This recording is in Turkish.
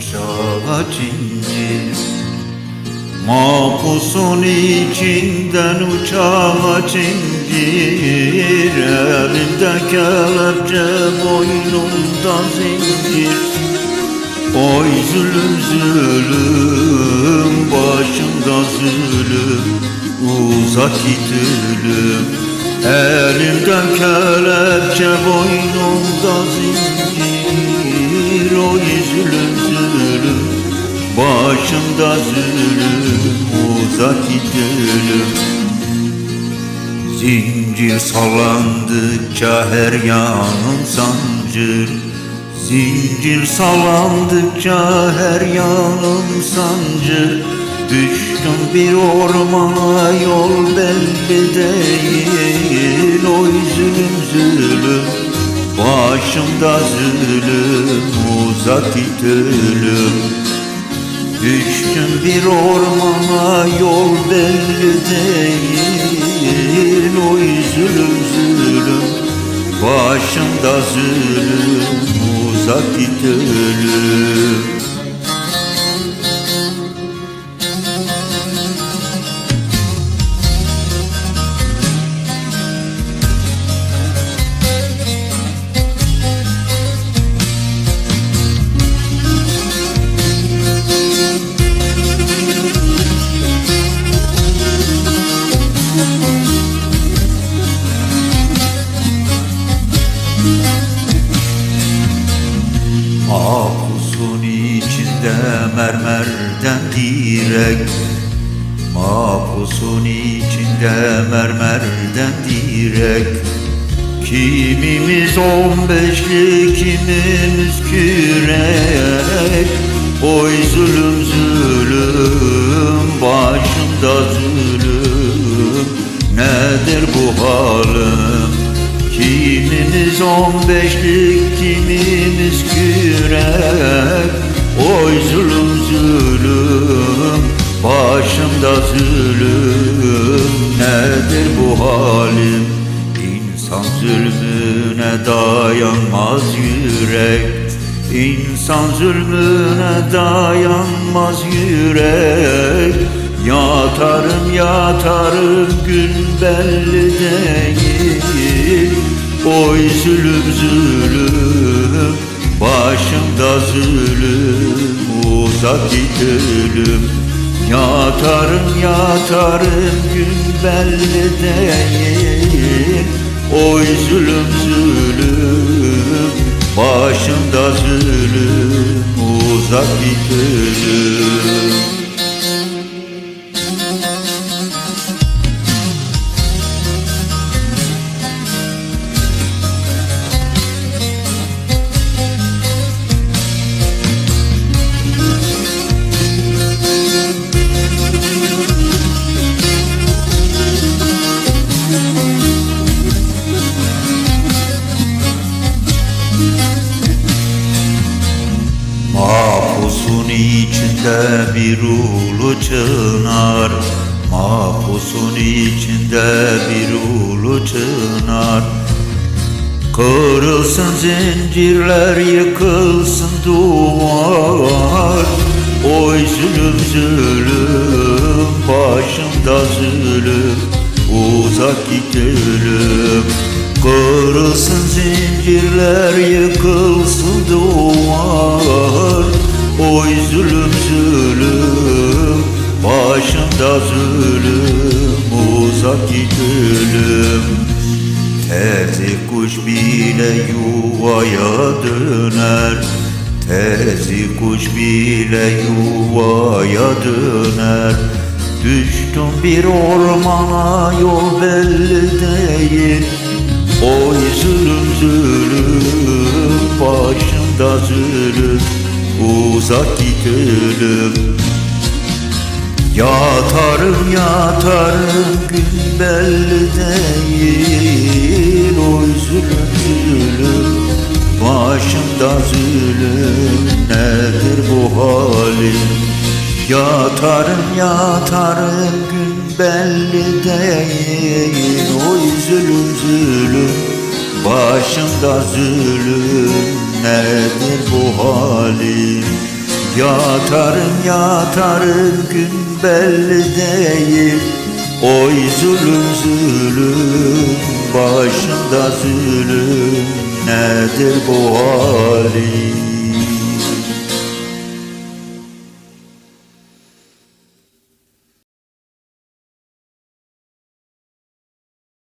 Cincir Mahpusun içinden cincir Elimde kelepçe boynumda zincir Oy zulüm zulüm başımda zulüm Uzak git ölüm Elimden kelepçe boynumda zincir Oy zulüm zulüm başımda zulüm Uzak git ölüm Zincir sallandıkça her yanım sancır. Zincir sallandıkça her yanım sancır. Düştüm bir ormana yol belli değil. Oy zulüm zulüm başımda zulüm Uzak git Düştüm bir ormana yol belli değil. Oy zulüm zulüm Başımda zulüm Uzak git ölüm mermerden direk Mahpusun içinde mermerden direk. Kimimiz on beşli kimimiz kürek. Oy zulüm zulüm başımda zulüm. Nedir bu halim Kimimiz on beşlik, kimimiz kürek başımda zulüm Nedir bu halim? İnsan zulmüne dayanmaz yürek. İnsan zulmüne dayanmaz yürek. Yatarım yatarım gün belli değil. Oy zulüm zulüm başımda zulüm Uzak git ölüm Yatarım yatarım gün belli değil. Oy zulüm zulüm başımda zulüm Uzak ölüm içinde bir ulu çınar. Mahpusun içinde bir ulu çınar. Kırılsın zincirler yıkılsın duvar. Oy zulüm zulüm başımda zulüm Uzak git ölüm Kırılsın zincirler yıkılsın Oy zulüm zulüm başımda zulüm Uzak git ölüm kuş bile yuvaya döner. Tezi kuş bile yuvaya döner. Düştüm bir ormana yol belli değil. Oy zulüm zulüm başımda zulüm Uzak git ölüm Yatarım yatarım gün belli değil Oy zulüm zulüm başımda zulüm Nedir bu halim? Yatarım yatarım gün belli değil Oy zulüm zulüm başımda zulüm nedir bu halim Yatarım yatarım gün belli değil. Oy zulüm zulüm başımda zulüm. Nedir bu halim